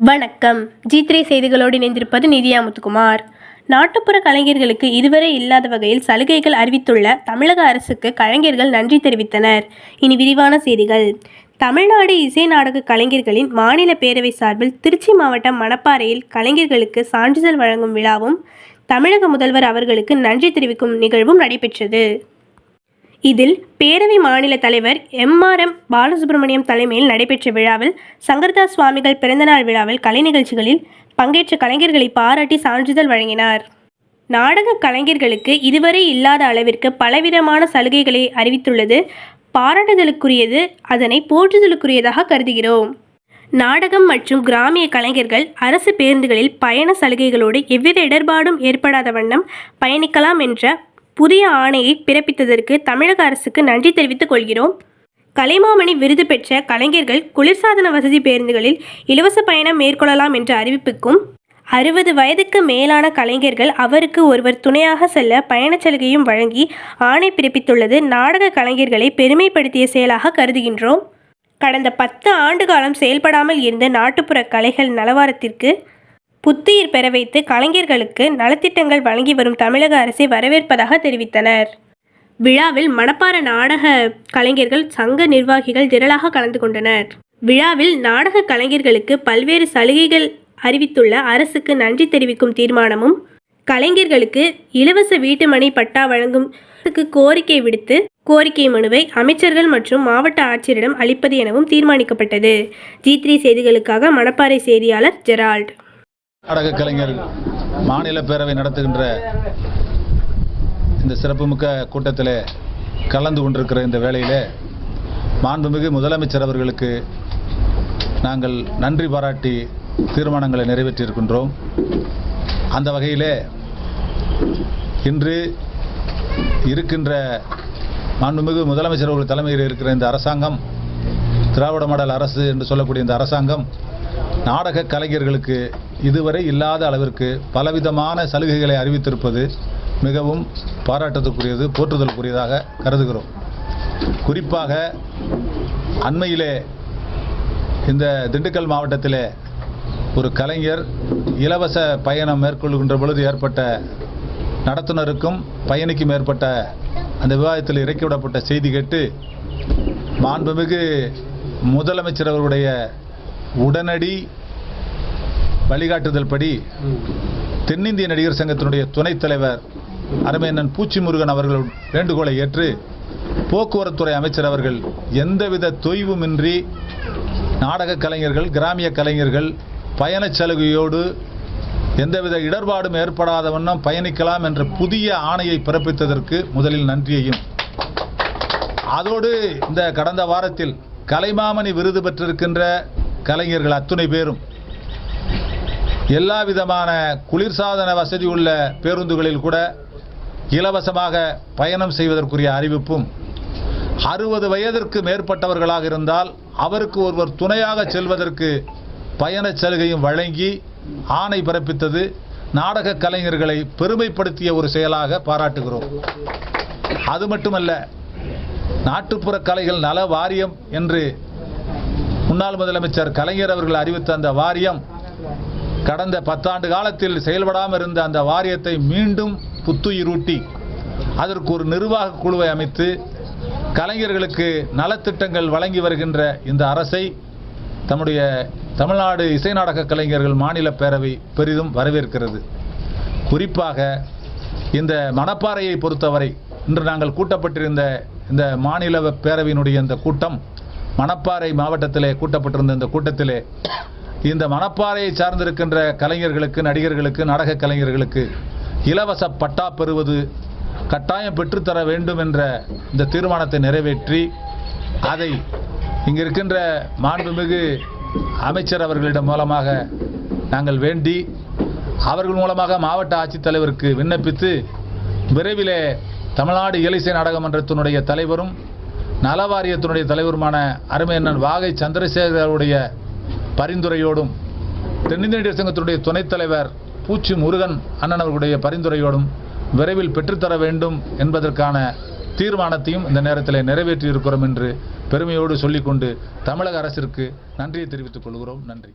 வணக்கம். G three செய்திகளோடு இணைந்திருப்பது நிதியா முத்துக்குமார். நாட்டுப்புற கலைஞர்களுக்கு இதுவரை இல்லாத வகையில் சலுகைகள் அறிவித்துள்ள தமிழக அரசுக்கு கலைஞர்கள் நன்றி தெரிவித்தனர். இனி விரிவான செய்திகள். தமிழ்நாடு இசை நாடக கலைஞர்களின் மாநில பேரவை சார்பில் திருச்சி மாவட்டம் மணப்பாறையில் கலைஞர்களுக்கு சான்றிதழ் வழங்கும் விழாவும் தமிழக முதல்வர் அவர்களுக்கு நன்றி தெரிவிக்கும் நிகழ்வும் நடைபெற்றது. இதில் பேரவை மாநில தலைவர் எம்ஆர்எம் பாலசுப்ரமணியம் தலைமையில் நடைபெற்ற விழாவில் சங்கர்தாஸ் சுவாமிகள் பிறந்தநாள் விழாவில் கலை நிகழ்ச்சிகளில் பங்கேற்ற கலைஞர்களை பாராட்டி சான்றிதழ் வழங்கினார். நாடக கலைஞர்களுக்கு இதுவரை இல்லாத அளவிற்கு பலவிதமான சலுகைகளை அறிவித்துள்ளது. பாராட்டுதலுக்குரியது அதனை போற்றுதலுக்குரியதாக கருதுகிறோம். நாடகம் மற்றும் கிராமிய கலைஞர்கள் அரசு பேருந்துகளில் பயண சலுகைகளோடு எவ்வித இடர்பாடும் ஏற்படாத வண்ணம் பயணிக்கலாம் என்ற புதிய ஆணையை பிறப்பித்ததற்கு தமிழக அரசுக்கு நன்றி தெரிவித்துக் கொள்கிறோம். கலைமாமணி விருது பெற்ற கலைஞர்கள் குளிர்சாதன வசதி பேருந்துகளில் இலவச பயணம் மேற்கொள்ளலாம் என்ற அறிவிப்புக்கும் அறுபது வயதுக்கு மேலான கலைஞர்கள் அவருக்கு ஒருவர் துணையாக செல்ல பயணச் சலுகையும் வழங்கி ஆணை பிறப்பித்துள்ளது நாடக கலைஞர்களை பெருமைப்படுத்திய செயலாக கருதுகின்றோம். கடந்த பத்து ஆண்டு காலம் செயல்படாமல் இருந்த நாட்டுப்புற கலைகள் நலவாரத்திற்கு புத்துயிர் பெற வைத்து கலைஞர்களுக்கு நலத்திட்டங்கள் வழங்கி வரும் தமிழக அரசை வரவேற்பதாக தெரிவித்தனர். விழாவில் மணப்பாறை நாடக கலைஞர்கள் சங்க நிர்வாகிகள் திரளாக கலந்து கொண்டனர். விழாவில் நாடக கலைஞர்களுக்கு பல்வேறு சலுகைகள் அறிவித்துள்ள அரசுக்கு நன்றி தெரிவிக்கும் தீர்மானமும் கலைஞர்களுக்கு இலவச வீட்டுமனை பட்டா வழங்கும் கோரிக்கை விடுத்து கோரிக்கை மனுவை அமைச்சர்கள் மற்றும் மாவட்ட ஆட்சியரிடம் அளிப்பது எனவும் தீர்மானிக்கப்பட்டது. ஜி த்ரீ செய்திகளுக்காக மணப்பாறை செய்தியாளர் ஜெரால்ட். நாடக கலைஞர் மாநில பேரவை நடத்துகின்ற இந்த சிறப்புமிக்க கூட்டத்தில் கலந்து கொண்டிருக்கிற இந்த வேளையில் மாண்புமிகு முதலமைச்சர் அவர்களுக்கு நாங்கள் நன்றி பாராட்டி தீர்மானங்களை நிறைவேற்றியிருக்கின்றோம். அந்த வகையிலே இன்று இருக்கின்ற மாண்புமிகு முதலமைச்சர் அவர்கள் தலைமையில் இருக்கிற இந்த அரசாங்கம் திராவிட மாடல் அரசு என்று சொல்லக்கூடிய இந்த அரசாங்கம் நாடக கலைஞர்களுக்கு இதுவரை இல்லாத அளவிற்கு பலவிதமான சலுகைகளை அறிவித்திருப்பது மிகவும் பாராட்டத்துக்குரியது போற்றுதலுக்குரியதாக கருதுகிறோம். குறிப்பாக அண்மையிலே இந்த திண்டுக்கல் மாவட்டத்திலே ஒரு கலைஞர் இலவச பயணம் மேற்கொள்கின்ற பொழுது ஏற்பட்ட நடத்துனருக்கும் பயணிக்கும் ஏற்பட்ட அந்த விவாதத்தில் இறக்கிவிடப்பட்ட செய்தி கேட்டு மாண்புமிகு முதலமைச்சர் அவருடைய உடனடி வழிகாட்டுதல் படி தென்னிந்திய நடிகர் சங்கத்தினுடைய துணைத் தலைவர் அருமையண்ணன் பூச்சி முருகன் அவர்கள் வேண்டுகோளை ஏற்று போக்குவரத்துறை அமைச்சர் அவர்கள் எந்தவித தொய்வுமின்றி நாடக கலைஞர்கள் கிராமிய கலைஞர்கள் பயணச் சலுகையோடு எந்தவித இடர்பாடும் ஏற்படாத வண்ணம் பயணிக்கலாம் என்ற புதிய ஆணையை பிறப்பித்ததற்கு முதலில் நன்றியையும். அதோடு இந்த கடந்த வாரத்தில் கலைமாமணி விருது பெற்றிருக்கின்ற கலைஞர்கள் அத்துணை பேரும் எல்லா விதமான குளிர்சாதன வசதி உள்ள பேருந்துகளில் கூட இலவசமாக பயணம் செய்வதற்குரிய அறிவிப்பும் அறுபது வயதிற்கு மேற்பட்டவர்களாக இருந்தால் அவருக்கு ஒருவர் துணையாக செல்வதற்கு பயணச் சலுகையும் வழங்கி ஆணை பிறப்பித்தது. நாடக கலைஞர்களை பெருமைப்படுத்திய ஒரு செயலாக பாராட்டுகிறோம். அது மட்டுமல்ல நாட்டுப்புற கலைகள் நல வாரியம் என்று முன்னாள் முதலமைச்சர் கலைஞர் அவர்கள் அறிவித்த அந்த வாரியம் கடந்த பத்தாண்டு காலத்தில் செயல்படாமல் இருந்த அந்த வாரியத்தை மீண்டும் புத்துயிரூட்டி அதற்கு ஒரு நிர்வாக குழுவை அமைத்து கலைஞர்களுக்கு நலத்திட்டங்கள் வழங்கி வருகின்ற இந்த அரசை தம்முடைய தமிழ்நாடு இசை நாடக கலைஞர்கள் மாநில பேரவை பெரிதும் வரவேற்கிறது. குறிப்பாக இந்த மணப்பாறையை பொறுத்தவரை இன்று நாங்கள் கூட்டப்பட்டிருந்த இந்த மாநில பேரவையினுடைய இந்த கூட்டம் மணப்பாறை மாவட்டத்திலே கூட்டப்பட்டிருந்த இந்த கூட்டத்திலே இந்த மணப்பாறையை சார்ந்திருக்கின்ற கலைஞர்களுக்கு நடிகர்களுக்கு நாடக கலைஞர்களுக்கு இலவச பட்டா பெறுவது கட்டாயம் பெற்றுத்தர வேண்டும் என்ற இந்த தீர்மானத்தை நிறைவேற்றி அதை இங்கே இருக்கின்ற மாண்புமிகு அமைச்சர் அவர்களிடம் மூலமாக நாங்கள் வேண்டி அவர்கள் மூலமாக மாவட்ட ஆட்சித்தலைவருக்கு விண்ணப்பித்து விரைவிலே தமிழ்நாடு இயலிசை நாடக மன்றத்தினுடைய தலைவரும் நலவாரியத்தினுடைய தலைவருமான அருமையண்ணன் வாகை சந்திரசேகருடைய பரிந்துரையோடும் தென்னிந்திய நடிகர் சங்கத்தினுடைய துணைத் தலைவர் பூச்சி முருகன் அண்ணன் அவர்களுடைய பரிந்துரையோடும் விரைவில் பெற்றுத்தர வேண்டும் என்பதற்கான தீர்மானத்தையும் இந்த நேரத்தில் நிறைவேற்றியிருக்கிறோம் என்று பெருமையோடு சொல்லிக்கொண்டு தமிழக அரசிற்கு நன்றியை தெரிவித்துக் கொள்கிறோம். நன்றி.